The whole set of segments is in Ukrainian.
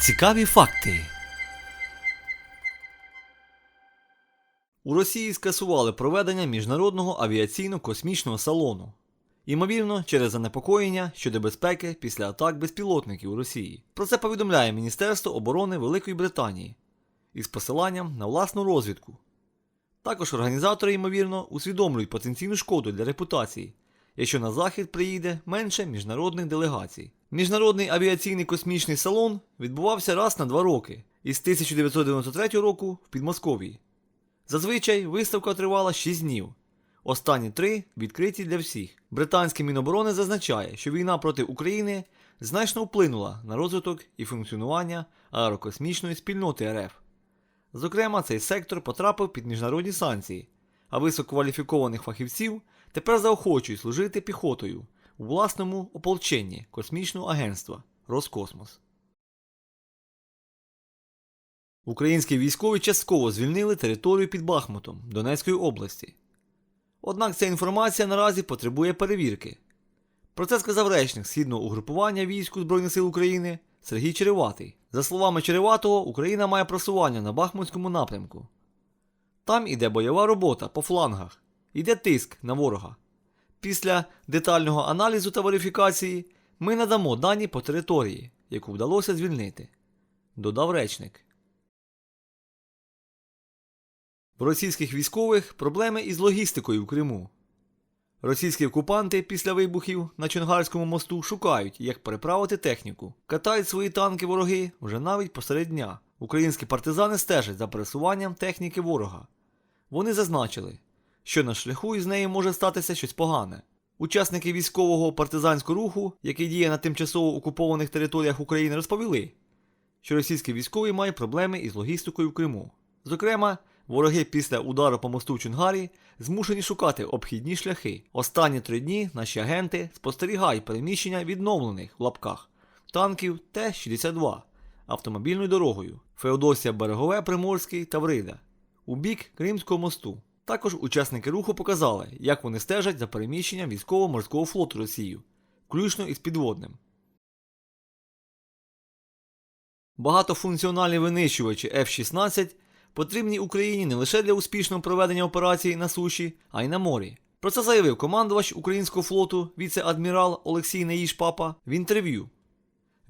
Цікаві факти. У Росії скасували проведення міжнародного авіаційно-космічного салону. Ймовірно, через занепокоєння щодо безпеки після атак безпілотників у Росії. Про це повідомляє Міністерство оборони Великої Британії із посиланням на власну розвідку. Також організатори, ймовірно, усвідомлюють потенційну шкоду для репутації, якщо на захід приїде менше міжнародних делегацій. Міжнародний авіаційний космічний салон відбувався раз на два роки із 1993 року в Підмосков'ї. Зазвичай виставка тривала 6 днів. Останні три відкриті для всіх. Британське Міноборони зазначає, що війна проти України значно вплинула на розвиток і функціонування аерокосмічної спільноти РФ. Зокрема, цей сектор потрапив під міжнародні санкції, а висококваліфікованих фахівців тепер заохочують служити піхотою у власному ополченні Космічного агентства Роскосмос. Українські військові частково звільнили територію під Бахмутом Донецької області. Однак ця інформація наразі потребує перевірки. Про це сказав речник східного угрупування військ Збройних сил України Сергій Череватий. За словами Череватого, Україна має просування на Бахмутському напрямку. Там іде бойова робота по флангах, іде тиск на ворога. Після детального аналізу та верифікації ми надамо дані по території, яку вдалося звільнити, додав речник. В російських військових проблеми із логістикою в Криму. Російські окупанти після вибухів на Чонгарському мосту шукають, як переправити техніку. Катають свої танки вороги вже навіть посеред дня. Українські партизани стежать за пересуванням техніки ворога. Вони зазначили, що на шляху із нею може статися щось погане. Учасники військового партизанського руху, який діє на тимчасово окупованих територіях України, розповіли, що російські військові мають проблеми із логістикою в Криму. Зокрема, вороги після удару по мосту в Чунгарі змушені шукати обхідні шляхи. Останні три дні наші агенти спостерігають переміщення відновлених в лапках танків Т-62 автомобільною дорогою Феодосія Берегове, Приморський та Врида у бік Кримського мосту. Також учасники руху показали, як вони стежать за переміщенням військово-морського флоту Росії, включно із підводним. Багатофункціональні винищувачі F-16 потрібні Україні не лише для успішного проведення операцій на суші, а й на морі. Про це заявив командувач українського флоту віце-адмірал Олексій Неїш-Папа в інтерв'ю.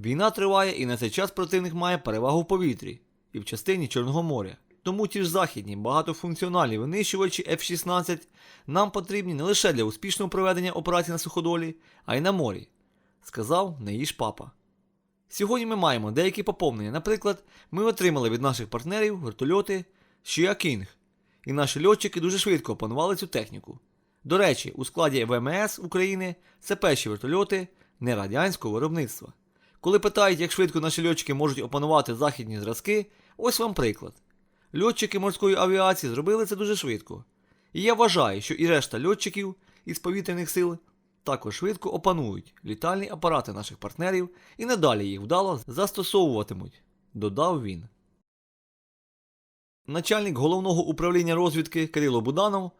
Війна триває і на цей час противник має перевагу в повітрі і в частині Чорного моря. Тому ті ж західні багатофункціональні винищувачі F-16 нам потрібні не лише для успішного проведення операцій на суходолі, а й на морі, сказав Неїш Папа. Сьогодні ми маємо деякі поповнення. Наприклад, ми отримали від наших партнерів вертольоти King, і наші льотчики дуже швидко опанували цю техніку. До речі, у складі ВМС України це перші вертольоти нерадянського виробництва. Коли питають, як швидко наші льотчики можуть опанувати західні зразки, ось вам приклад. Льотчики морської авіації зробили це дуже швидко. І я вважаю, що і решта льотчиків із повітряних сил також швидко опанують літальні апарати наших партнерів і надалі їх вдало застосовуватимуть, додав він. Начальник головного управління розвідки Кирило Буданов,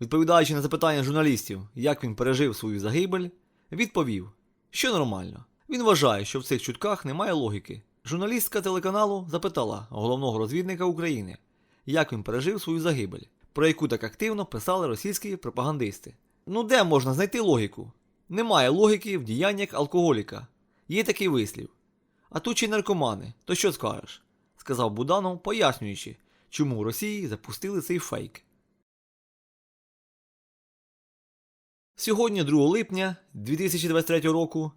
відповідаючи на запитання журналістів, як він пережив свою загибель, відповів, що нормально. Він вважає, що в цих чутках немає логіки. Журналістка телеканалу запитала головного розвідника України, як він пережив свою загибель, про яку так активно писали російські пропагандисти. Ну де можна знайти логіку? Немає логіки в діяннях алкоголіка. Є такий вислів. А тут чи наркомани, то що скажеш? сказав Буданов, пояснюючи, чому в Росії запустили цей фейк. Сьогодні, 2 липня 2023 року,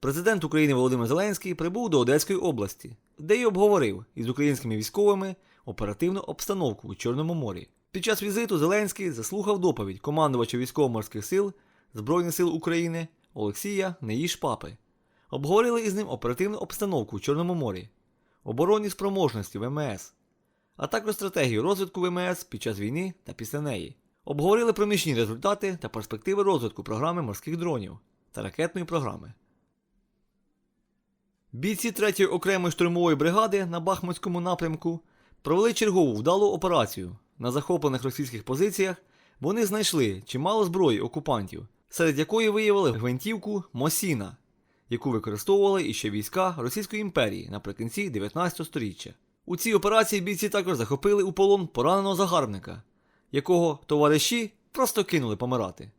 президент України Володимир Зеленський прибув до Одеської області, де й обговорив із українськими військовими оперативну обстановку у Чорному морі. Під час візиту Зеленський заслухав доповідь командувача військово-морських сил Збройних сил України Олексія Неїш Папи. Обговорили із ним оперативну обстановку у Чорному морі, оборонні спроможності ВМС, а також стратегію розвитку ВМС під час війни та після неї. Обговорили проміжні результати та перспективи розвитку програми морських дронів та ракетної програми. Бійці 3-ї окремої штурмової бригади на Бахмутському напрямку провели чергову вдалу операцію. На захоплених російських позиціях вони знайшли чимало зброї окупантів, серед якої виявили гвинтівку Мосіна, яку використовували іще війська Російської імперії наприкінці 19 століття. У цій операції бійці також захопили у полон пораненого загарбника, якого товариші просто кинули помирати.